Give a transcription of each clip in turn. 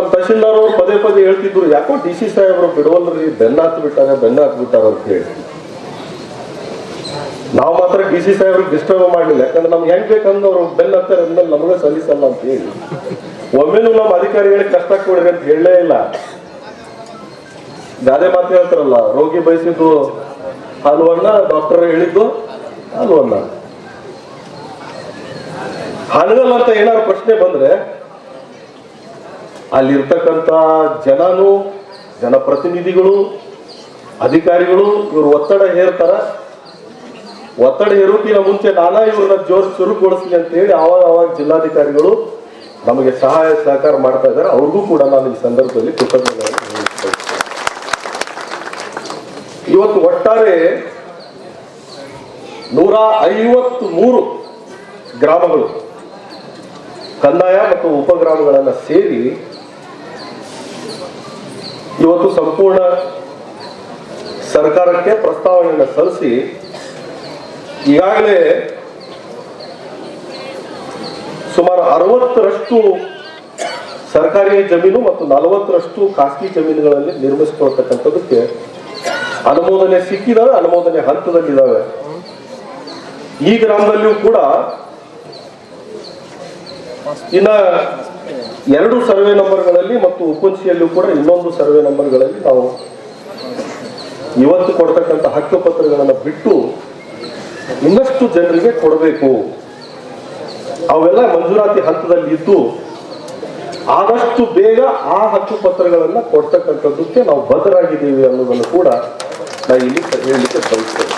ನಮ್ಮ ತಹಶೀಲ್ದಾರ್ ಅವರು ಪದೇ ಪದೇ ಹೇಳ್ತಿದ್ರು, ಯಾಕೋ ಡಿ ಸಿ ಸಾಹೇಬರು ಬಿಡುವಲ್ರಿ, ಬೆನ್ನ ಹತ್ತು ಬಿಟ್ಟಾರೆ ಬೆನ್ನ ಹತ್ತು ಬಿಟ್ಟಾರ ಅಂತ ಹೇಳಿ. ನಾವು ಮಾತ್ರ ಡಿ ಸಿ ಸಾಹೇಬ್ರಿಗೆ ಡಿಸ್ಟರ್ಬ್ ಮಾಡಲಿಲ್ಲ, ಯಾಕಂದ್ರೆ ನಮ್ಗೆ ಹೆಂಗ್ ಬೇಕಂದ್ರೆ ಅವ್ರು ಬೆನ್ನ ಹತ್ತಾರೆ ಅಂದ್ಮೇಲೆ ನಮಗೆ ಸಲ್ಲಿಸಲ್ಲ ಅಂತ ಹೇಳಿ. ಒಮ್ಮೆನೂ ನಮ್ಮ ಅಧಿಕಾರಿಗಳಿಗೆ ಕಷ್ಟ ಕೊಡ್ರಿ ಅಂತ ಹೇಳಲೇ ಇಲ್ಲ. ಗಾದೆ ಮಾತು ಹೇಳ್ತಾರಲ್ಲ, ರೋಗಿ ಬಯಸಿದ್ದು ಹಲ್ವನ್ನ ಡಾಕ್ಟರ್ ಹೇಳಿದ್ದು ಹಲ್ವನ್ನ. ಹಣಗಲ್ಲ ಅಂತ ಏನಾದ್ರು ಪ್ರಶ್ನೆ ಬಂದ್ರೆ ಅಲ್ಲಿರ್ತಕ್ಕಂಥ ಜನನು, ಜನಪ್ರತಿನಿಧಿಗಳು, ಅಧಿಕಾರಿಗಳು ಇವರು ಒತ್ತಡ ಹೇರ್ತಾರ. ಒತ್ತಡ ಹೇರೋಕಿನ ಮುಂಚೆ ನಾನಾ ಇವ್ರನ್ನ ಜೋರ್ ಚುರುಕುಗೊಳಿಸ್ಲಿ ಅಂತ ಹೇಳಿ ಆವಾಗ ಅವಾಗ ಜಿಲ್ಲಾಧಿಕಾರಿಗಳು ನಮಗೆ ಸಹಾಯ, ಸಹಕಾರ ಮಾಡ್ತಾ ಇದ್ದಾರೆ. ಅವ್ರಿಗೂ ಕೂಡ ನಾನು ಈ ಸಂದರ್ಭದಲ್ಲಿ ಕೃತಜ್ಞತೆ ಇವತ್ತು ಒಟ್ಟಾರೆ ನೂರ ಐವತ್ತು ಮೂರು ಗ್ರಾಮಗಳು, ಕಂದಾಯ ಮತ್ತು ಉಪಗ್ರಾಮಗಳನ್ನು ಸೇರಿ ಇವತ್ತು ಸಂಪೂರ್ಣ ಸರ್ಕಾರಕ್ಕೆ ಪ್ರಸ್ತಾವನೆಯನ್ನು ಸಲ್ಲಿಸಿ ಈಗಾಗಲೇ ಸುಮಾರು ಅರವತ್ತರಷ್ಟು ಸರ್ಕಾರಿ ಜಮೀನು ಮತ್ತು ನಲವತ್ತರಷ್ಟು ಖಾಸಗಿ ಜಮೀನುಗಳಲ್ಲಿ ನಿರ್ಮಿಸಿಕೊಳ್ತಕ್ಕಂಥದಕ್ಕೆ ಅನುಮೋದನೆ ಸಿಕ್ಕಿದಾವೆ, ಅನುಮೋದನೆ ಹಂತದಲ್ಲಿದ್ದಾವೆ ಈ ಗ್ರಾಮದಲ್ಲಿಯೂ ಕೂಡ ಇನ್ನ ಎರಡು ಸರ್ವೆ ನಂಬರ್ಗಳಲ್ಲಿ ಮತ್ತು ಉಪಂಚಿಯಲ್ಲೂ ಕೂಡ ಇನ್ನೊಂದು ಸರ್ವೆ ನಂಬರ್ಗಳಲ್ಲಿ ನಾವು ಇವತ್ತು ಕೊಡ್ತಕ್ಕಂಥ ಹಕ್ಕುಪತ್ರಗಳನ್ನು ಬಿಟ್ಟು ಇನ್ನಷ್ಟು ಜನರಿಗೆ ಕೊಡಬೇಕು. ಅವೆಲ್ಲ ಮಂಜೂರಾತಿ ಹಂತದಲ್ಲಿ ಇದ್ದು ಆದಷ್ಟು ಬೇಗ ಆ ಹಕ್ಕುಪತ್ರಗಳನ್ನು ಕೊಡ್ತಕ್ಕಂಥದ್ದಕ್ಕೆ ನಾವು ಬದ್ಧರಾಗಿದ್ದೀವಿ ಅನ್ನೋದನ್ನು ಕೂಡ ನಾ ಇಲ್ಲಿ ಹೇಳಲಿಕ್ಕೆ ಬಯಸ್ತೇನೆ.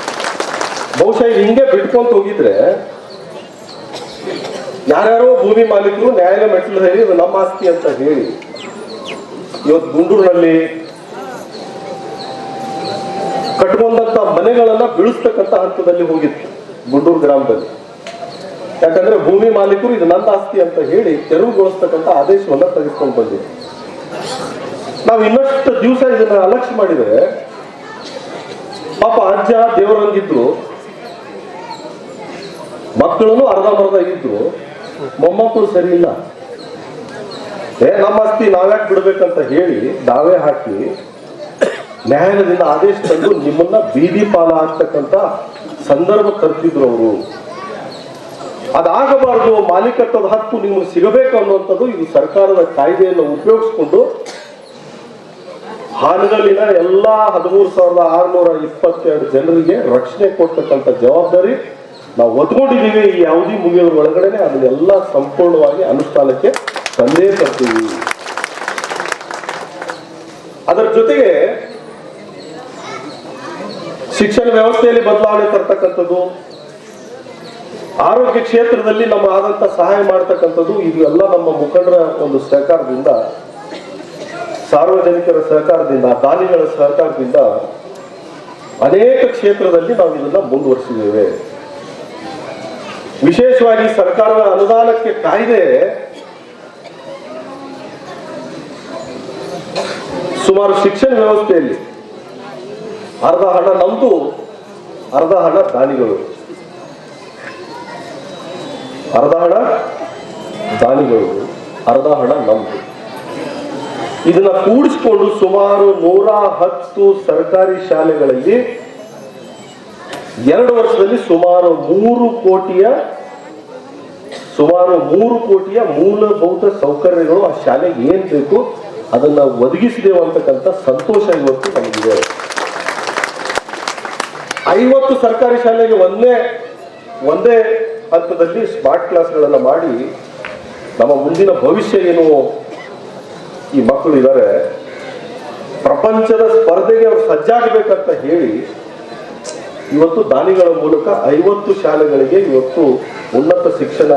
ಬಹುಶಃ ಹಿಂಗೆ ಬಿಟ್ಕೊಂತ ಹೋಗಿದ್ರೆ ಯಾರ್ಯಾರೋ ಭೂಮಿ ಮಾಲೀಕರು ನ್ಯಾಯಾಲಯ ಮೆಟ್ಟಲು ಹೇಳಿ, ಇದು ನಮ್ಮ ಆಸ್ತಿ ಅಂತ ಹೇಳಿ, ಇವತ್ತು ಗುಂಡೂರಿನಲ್ಲಿ ಕಟ್ಕೊಂಡಂತ ಮನೆಗಳನ್ನ ಬೀಳಿಸ್ತಕ್ಕಂಥ ಹಂತದಲ್ಲಿ ಹೋಗಿತ್ತು ಗುಂಡೂರು ಗ್ರಾಮದಲ್ಲಿ. ಯಾಕಂದ್ರೆ ಭೂಮಿ ಮಾಲೀಕರು ಇದು ನನ್ನ ಆಸ್ತಿ ಅಂತ ಹೇಳಿ ತೆರವುಗೊಳಿಸ್ತಕ್ಕಂತ ಆದೇಶವನ್ನ ತೆಗೆದುಕೊಂಡು ಬಂದಿದೆ ನಾವು ಇನ್ನಷ್ಟು ದಿವಸ ಇದನ್ನ ಅಲಕ್ಷ್ಯ ಮಾಡಿದ್ರೆ, ಪಾಪ ಅಜ್ಜ ದೇವರಂಗಿದ್ರು ಮಕ್ಕಳು ಅರ್ಧಂಬರ್ಧ ಇದ್ರು ಮೊಮ್ಮಕ್ಕಳು ಸರಿ ಇಲ್ಲ. ಏ, ನಮ್ಮ ಆಸ್ತಿ ನಾವ್ಯಾಕೆ ಬಿಡ್ಬೇಕಂತ ಹೇಳಿ ದಾವೆ ಹಾಕಿ ನ್ಯಾಯಾಲಯದಿಂದ ಆದೇಶ ತಂದು ನಿಮ್ಮನ್ನ ಬೀದಿ ಪಾಲ ಆಗ್ತಕ್ಕಂಥ ಸಂದರ್ಭ ತರ್ತಿದ್ರು ಅವರು. ಅದಾಗಬಾರದು, ಮಾಲೀಕತ್ವದ ಹಕ್ಕು ನಿಮ್ಗೆ ಸಿಗಬೇಕು ಅನ್ನುವಂಥದ್ದು ಇದು ಸರ್ಕಾರದ ಕಾಯ್ದೆಯನ್ನು ಉಪಯೋಗಿಸಿಕೊಂಡು ಹಾನಗಲ್ಲಿನ ಎಲ್ಲಾ ಹದಿಮೂರು ಸಾವಿರದ ಆರುನೂರ ಇಪ್ಪತ್ತೆರಡು ಜನರಿಗೆ ರಕ್ಷಣೆ ಕೊಡ್ತಕ್ಕಂಥ ಜವಾಬ್ದಾರಿ ನಾವು ಒತ್ಕೊಂಡಿದ್ದೀವಿ ಈ ಅವಧಿ ಮುಗಿಯೋದ್ರ ಒಳಗಡೆನೆ ಅದನ್ನೆಲ್ಲ ಸಂಪೂರ್ಣವಾಗಿ ಅನುಷ್ಠಾನಕ್ಕೆ ತಂದೇ ತರ್ತೀವಿ. ಅದರ ಜೊತೆಗೆ ಶಿಕ್ಷಣ ವ್ಯವಸ್ಥೆಯಲ್ಲಿ ಬದಲಾವಣೆ ತರ್ತಕ್ಕಂಥದ್ದು, ಆರೋಗ್ಯ ಕ್ಷೇತ್ರದಲ್ಲಿ ನಮ್ಮ ಆದಂತ ಸಹಾಯ ಮಾಡ್ತಕ್ಕಂಥದ್ದು ಇದು ಎಲ್ಲ ನಮ್ಮ ಮುಖಂಡರ ಒಂದು ಸಹಕಾರದಿಂದ, ಸಾರ್ವಜನಿಕರ ಸಹಕಾರದಿಂದ, ದಾನಿಗಳ ಸಹಕಾರದಿಂದ ಅನೇಕ ಕ್ಷೇತ್ರದಲ್ಲಿ ನಾವು ಇದನ್ನ ಮುಂದುವರಿಸಿದ್ದೇವೆ. ವಿಶೇಷವಾಗಿ ಸರ್ಕಾರದ ಅನುದಾನಕ್ಕೆ ಕಾಯ್ದೆ ಸುಮಾರು ಶಿಕ್ಷಣ ವ್ಯವಸ್ಥೆಯಲ್ಲಿ ಅರ್ಧ ಹಣ ನಮ್ದು, ಅರ್ಧ ಹಣ ದಾನಿಗಳು. ಅರ್ಧ ಹಣ ದಾನಿಗಳು, ಅರ್ಧ ಹಣ ನಮ್ದು. ಇದನ್ನ ಕೂಡಿಸಿಕೊಂಡು ಸುಮಾರು ನೂರ ಹತ್ತು ಸರ್ಕಾರಿ ಶಾಲೆಗಳಲ್ಲಿ ಎರಡು ವರ್ಷದಲ್ಲಿ ಸುಮಾರು ಮೂರು ಕೋಟಿಯ, ಸುಮಾರು ಮೂರು ಕೋಟಿಯ ಮೂಲಭೂತ ಸೌಕರ್ಯಗಳು ಆ ಶಾಲೆಗೆ ಏನ್ ಬೇಕು ಅದನ್ನ ಒದಗಿಸಿದೆವು ಅಂತಕ್ಕಂಥ ಸಂತೋಷ ಇವತ್ತು ನಮಗಿದೆ. ಐವತ್ತು ಸರ್ಕಾರಿ ಶಾಲೆಗೆ ಒಂದೇ ಒಂದೇ ಹಂತದಲ್ಲಿ ಸ್ಮಾರ್ಟ್ ಕ್ಲಾಸ್ಗಳನ್ನ ಮಾಡಿ ನಮ್ಮ ಮುಂದಿನ ಭವಿಷ್ಯ ಏನು? ಈ ಮಕ್ಕಳು ಇದ್ದಾರೆ ಪ್ರಪಂಚದ ಸ್ಪರ್ಧೆಗೆ ಅವ್ರು ಸಜ್ಜಾಗಬೇಕಂತ ಹೇಳಿ ಇವತ್ತು ದಾನಿಗಳ ಮೂಲಕ ಐವತ್ತು ಶಾಲೆಗಳಿಗೆ ಇವತ್ತು ಉನ್ನತ ಶಿಕ್ಷಣ,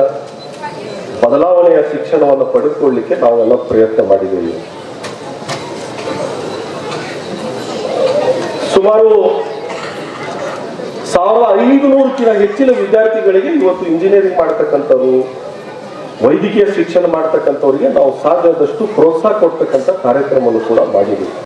ಬದಲಾವಣೆಯ ಶಿಕ್ಷಣವನ್ನು ಪಡೆದುಕೊಳ್ಳಿಕ್ಕೆ ನಾವೆಲ್ಲ ಪ್ರಯತ್ನ ಮಾಡಿದ್ದೇವೆ. ಸುಮಾರು ಸಾವಿರದ ಐದುನೂರಕ್ಕಿಂತ ಹೆಚ್ಚಿನ ವಿದ್ಯಾರ್ಥಿಗಳಿಗೆ ಇವತ್ತು ಇಂಜಿನಿಯರಿಂಗ್ ಮಾಡ್ತಕ್ಕಂಥವ್ರು, ವೈದ್ಯಕೀಯ ಶಿಕ್ಷಣ ಮಾಡ್ತಕ್ಕಂಥವ್ರಿಗೆ ನಾವು ಸಾಧ್ಯದಷ್ಟು ಪ್ರೋತ್ಸಾಹ ಕೊಡ್ತಕ್ಕಂಥ ಕಾರ್ಯಕ್ರಮವನ್ನು ಕೂಡ ಮಾಡಿದ್ದೀವಿ.